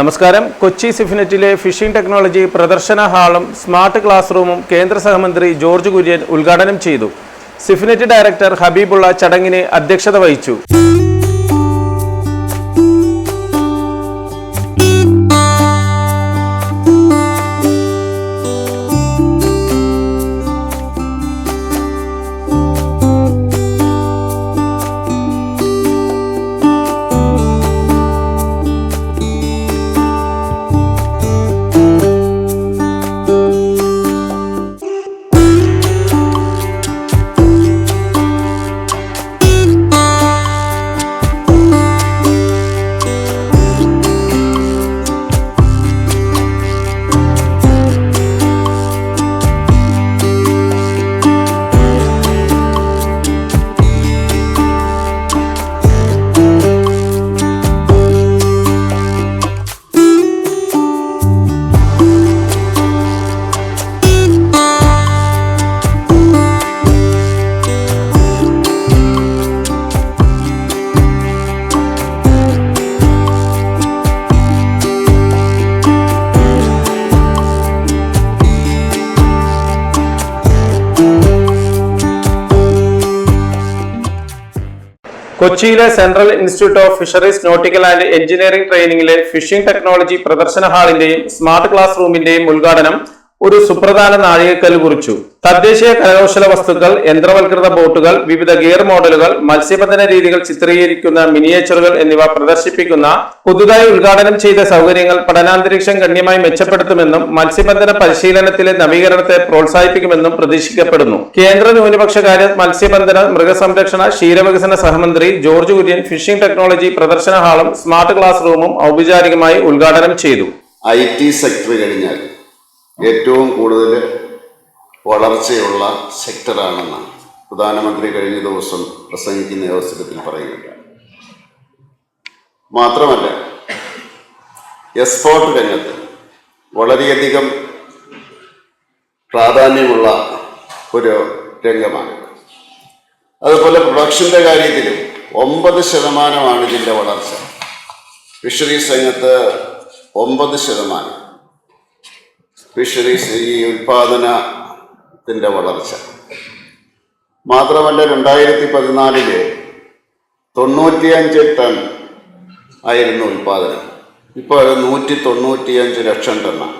നമസ്കാരം. Kochi സിഫിനറ്റിലെ phishing technology പ്രദർശന ഹാളും സ്മാർട്ട് ക്ലാസ് റൂമും കേന്ദ്ര സഹമന്ത്രി ജോർജ് കുര്യൻ ഉദ്ഘാടനം ചെയ്തു. സിഫിനെറ്റ് ഡയറക്ടർ ഹബീബുള്ള ചടങ്ങിനെ അധ്യക്ഷത വഹിച്ചു. കൊച്ചിയിലെ central institute of fisheries nautical and engineering ട്രെയിനിങ്ങിലെ fishing technology പ്രദർശന ഹാളിന്റെയും സ്മാർട്ട് ക്ലാസ് റൂമിന്റെയും ഉദ്ഘാടനം ഒരു സുപ്രധാന നാഴികക്കല്ല് കുറിച്ചു. തദ്ദേശീയ കരകൗശല വസ്തുക്കൾ യന്ത്രവൽകൃത ബോട്ടുകൾ വിവിധ ഗിയർ മോഡലുകൾ മത്സ്യബന്ധന രീതികൾ ചിത്രീകരിക്കുന്ന മിനിയേച്ചറുകൾ എന്നിവ പ്രദർശിപ്പിക്കുന്ന പുതുതായി ഉദ്ഘാടനം ചെയ്ത സൗകര്യങ്ങൾ പഠനാന്തരീക്ഷം ഗണ്യമായി മെച്ചപ്പെടുത്തുമെന്നും മത്സ്യബന്ധന പരിശീലനത്തിലെ നവീകരണത്തെ പ്രോത്സാഹിപ്പിക്കുമെന്നും പ്രതീക്ഷിക്കപ്പെടുന്നു. കേന്ദ്ര ന്യൂനപക്ഷകാര്യ മത്സ്യബന്ധന മൃഗസംരക്ഷണ ക്ഷീരവികസന സഹമന്ത്രി ജോർജ് കുര്യൻ ഫിഷിംഗ് ടെക്നോളജി പ്രദർശന ഹാളും സ്മാർട്ട് ക്ലാസ് റൂമും ഔപചാരികമായി ഉദ്ഘാടനം ചെയ്തു. ഐ ടി സെക്ടർ കഴിഞ്ഞാൽ ഏറ്റവും കൂടുതൽ വളർച്ചയുള്ള സെക്ടറാണെന്ന് പ്രധാനമന്ത്രി കഴിഞ്ഞ ദിവസം പ്രസംഗിക്കുന്ന അവസരത്തിൽ പറയുകയുണ്ടായി മാത്രമല്ല എക്സ്പോർട്ട് രംഗത്ത് വളരെയധികം പ്രാധാന്യമുള്ള ഒരു രംഗമാണ്. അതുപോലെ പ്രൊഡക്ഷന്റെ കാര്യത്തിലും ഒമ്പത് ശതമാനമാണ് ഇതിന്റെ വളർച്ച. ഫിഷറീസ് രംഗത്ത് ഒമ്പത് ശതമാനം. ഫിഷറീസ് ഈ ഉൽപാദനത്തിന്റെ വളർച്ച. മാത്രമല്ല രണ്ടായിരത്തി പതിനാലിൽ തൊണ്ണൂറ്റിയഞ്ച് ടൺ ആയിരുന്നു ഉൽപാദനം. ഇപ്പോൾ അത് നൂറ്റി തൊണ്ണൂറ്റിയഞ്ച് ലക്ഷം ടണ്ണാണ്.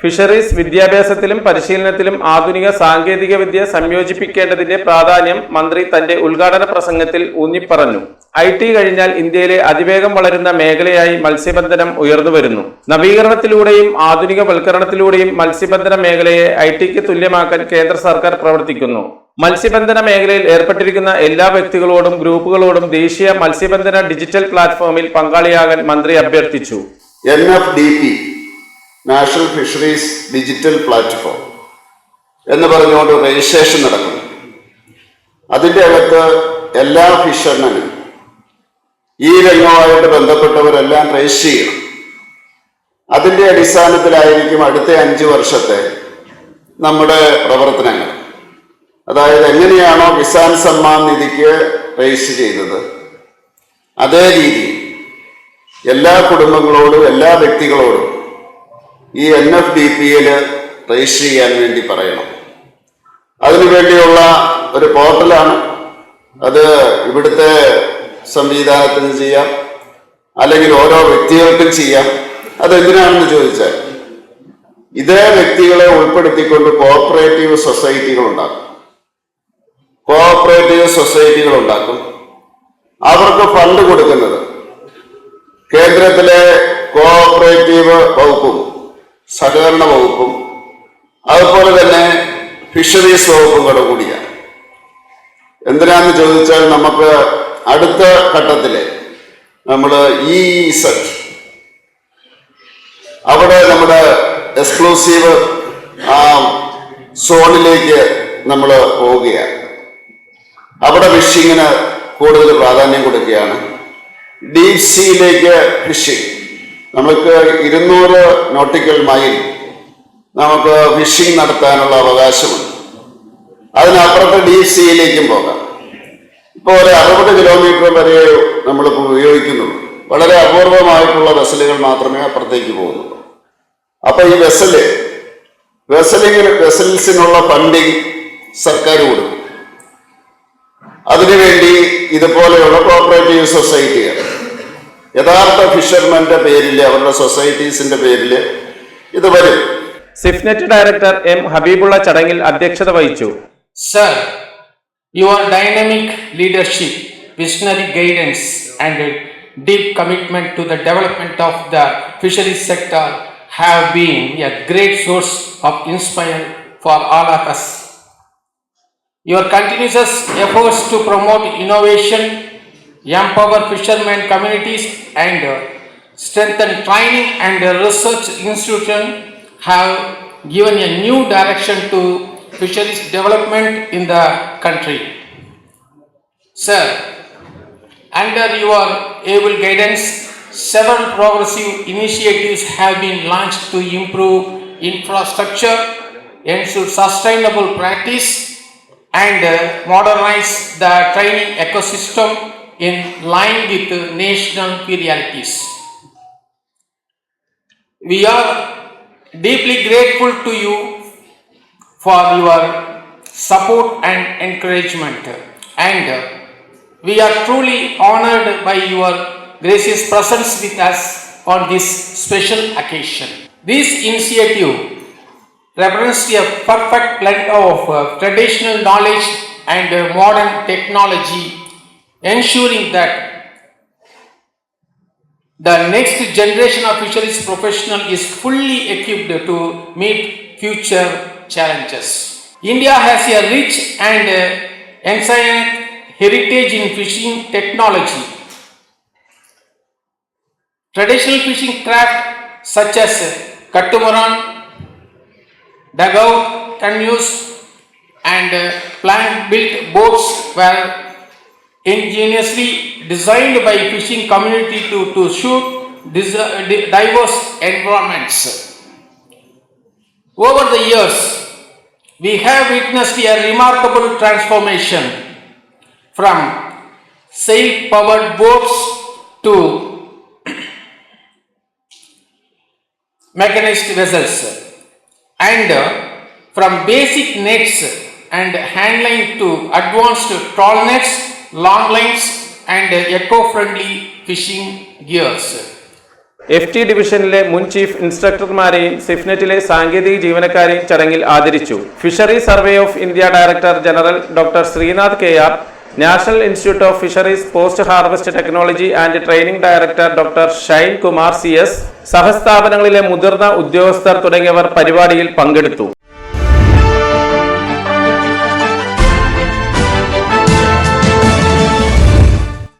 ഫിഷറീസ് വിദ്യാഭ്യാസത്തിലും പരിശീലനത്തിലും ആധുനിക സാങ്കേതിക വിദ്യ സംയോജിപ്പിക്കേണ്ടതിന്റെ പ്രാധാന്യം മന്ത്രി തന്റെ ഉദ്ഘാടന പ്രസംഗത്തിൽ ഊന്നിപ്പറഞ്ഞു. ഐ ടി കഴിഞ്ഞാൽ ഇന്ത്യയിലെ അതിവേഗം വളരുന്ന മേഖലയായി മത്സ്യബന്ധനം ഉയർന്നു വരുന്നു. നവീകരണത്തിലൂടെയും ആധുനികവൽക്കരണത്തിലൂടെയും മത്സ്യബന്ധന മേഖലയെ ഐ ടിക്ക് തുല്യമാക്കാൻ കേന്ദ്ര സർക്കാർ പ്രവർത്തിക്കുന്നു. മത്സ്യബന്ധന മേഖലയിൽ ഏർപ്പെട്ടിരിക്കുന്ന എല്ലാ വ്യക്തികളോടും ഗ്രൂപ്പുകളോടും ദേശീയ മത്സ്യബന്ധന ഡിജിറ്റൽ പ്ലാറ്റ്ഫോമിൽ പങ്കാളിയാകാൻ മന്ത്രി അഭ്യർത്ഥിച്ചു. N F D P national fisheries digital platform എന്ന് പറഞ്ഞുകൊണ്ട് രജിസ്ട്രേഷൻ നടക്കുന്നു. അതിന്റെ അകത്ത് എല്ലാ ഫിഷർമാനും ഈ രംഗവുമായിട്ട് ബന്ധപ്പെട്ടവരെല്ലാം രജിസ്റ്റർ ചെയ്യണം. അതിന്റെ അടിസ്ഥാനത്തിലായിരിക്കും അടുത്ത അഞ്ച് വർഷത്തെ നമ്മുടെ പ്രവർത്തനങ്ങൾ. അതായത് എങ്ങനെയാണോ കിസാൻ സമ്മാൻ നിധിക്ക് രജിസ്റ്റർ ചെയ്തത്. അതേ രീതി എല്ലാ കുടുംബങ്ങളോടും എല്ലാ വ്യക്തികളോടും ഈ എൻ എഫ് ഡി പിയിൽ രജിസ്റ്റർ ചെയ്യാൻ വേണ്ടി പറയണം. അതിനു വേണ്ടിയുള്ള ഒരു പോർട്ടലാണ്. അത് ഇവിടുത്തെ സംവിധാനത്തിന് ചെയ്യാം. അല്ലെങ്കിൽ ഓരോ വ്യക്തികൾക്കും ചെയ്യാം. അതെന്തിനാണെന്ന് ചോദിച്ചാൽ ഇതേ വ്യക്തികളെ ഉൾപ്പെടുത്തിക്കൊണ്ട് കോപ്പറേറ്റീവ് സൊസൈറ്റികൾ ഉണ്ടാക്കും കോപ്പറേറ്റീവ് സൊസൈറ്റികൾ ഉണ്ടാക്കും അവർക്ക് ഫണ്ട് കൊടുക്കുന്നത് കേന്ദ്രത്തിലെ കോപ്പറേറ്റീവ് വകുപ്പും സഹകരണ വകുപ്പും അതുപോലെ തന്നെ ഫിഷറീസ് വകുപ്പും കൂടെ കൂടിയാണ്. എന്തിനാന്ന് ചോദിച്ചാൽ നമുക്ക് അടുത്ത ഘട്ടത്തിൽ നമ്മൾ ഈ സെറ്റ് അവിടെ നമ്മുടെ എക്സ്ക്ലൂസീവ് ആ സോണിലേക്ക് നമ്മൾ പോവുകയാണ്. അവിടെ ഫിഷിങ്ങിന് കൂടുതൽ പ്രാധാന്യം കൊടുക്കുകയാണ്. ഡീപ് സീയിലേക്ക് ഫിഷിംഗ് നമുക്ക് ഇരുന്നൂറ് നോട്ടിക്കൽ മൈൽ നമുക്ക് ഫിഷിംഗ് നടത്താനുള്ള അവകാശമുണ്ട്. അതിനപ്പുറത്ത് ഡീപ് സീയിലേക്കും പോകാം. ഇപ്പോൾ ഒരു അറുപത് കിലോമീറ്റർ വരെ നമ്മളിപ്പോൾ ഉപയോഗിക്കുന്നുള്ളൂ. വളരെ അപൂർവമായിട്ടുള്ള വെസലുകൾ മാത്രമേ അപ്പുറത്തേക്ക് പോകുന്നുള്ളൂ. അപ്പൊ ഈ വെസൽ വെസലിങ്ങിന് വെസൽസിനുള്ള ഫണ്ടിങ് സർക്കാർ കൊടുക്കും. അതിനുവേണ്ടി ഇതുപോലെയുള്ള കോപ്പറേറ്റീവ് സൊസൈറ്റികൾ യഥാർത്ഥ ഫിഷർമാന്റെ പേരിൽ അവരുടെ സൊസൈറ്റീസിന്റെ പേരിൽ ഇത് വരും. സിഫ്നെറ്റ് ഡയറക്ടർ എം ഹബീബുള്ള ചടങ്ങിൽ അധ്യക്ഷത വഹിച്ചു. Sir your dynamic leadership visionary guidance and deep commitment to the development of the fishery sector have been a great source of inspire for all of us your continuous efforts to promote innovation empower fishermen communities, and strengthen training and research institutions have given a new direction to fisheries development in the country. Sir, under your able guidance, several progressive initiatives have been launched to improve infrastructure, ensure sustainable practice, and modernize the training ecosystem in line with national priorities. We are deeply grateful to you for your support and encouragement, and we are truly honored by your gracious presence with us on this special occasion. This initiative represents a perfect blend of traditional knowledge and modern technology, ensuring that the next generation of fisheries professional is fully equipped to meet future challenges. India has a rich and uh, ancient heritage in fishing technology. Traditional fishing craft such as catamaran, dugout canoes, and uh, plant-built boats were ingeniously designed by fishing community to, to suit diverse environments. Over the years, we have witnessed a remarkable transformation from sail-powered boats to mechanized vessels and uh, from basic nets and handling to advanced trawl nets, long lines and eco-friendly fishing gears. F T ഡിവിഷനിലെ മുൻ chief ഇൻസ്ട്രക്ടർമാരെയും സിഫ്നെറ്റിലെ സാങ്കേതിക ജീവനക്കാരെയും ചടങ്ങിൽ ആദരിച്ചു. Fishery survey of India director general doctor Srinath K R national institute of fisheries post harvest technology and training director doctor Shine Kumar C S സഹസ്ഥാപനങ്ങളിലെ മുതിർന്ന ഉദ്യോഗസ്ഥർ തുടങ്ങിയവർ പരിപാടിയിൽ പങ്കെടുത്തു.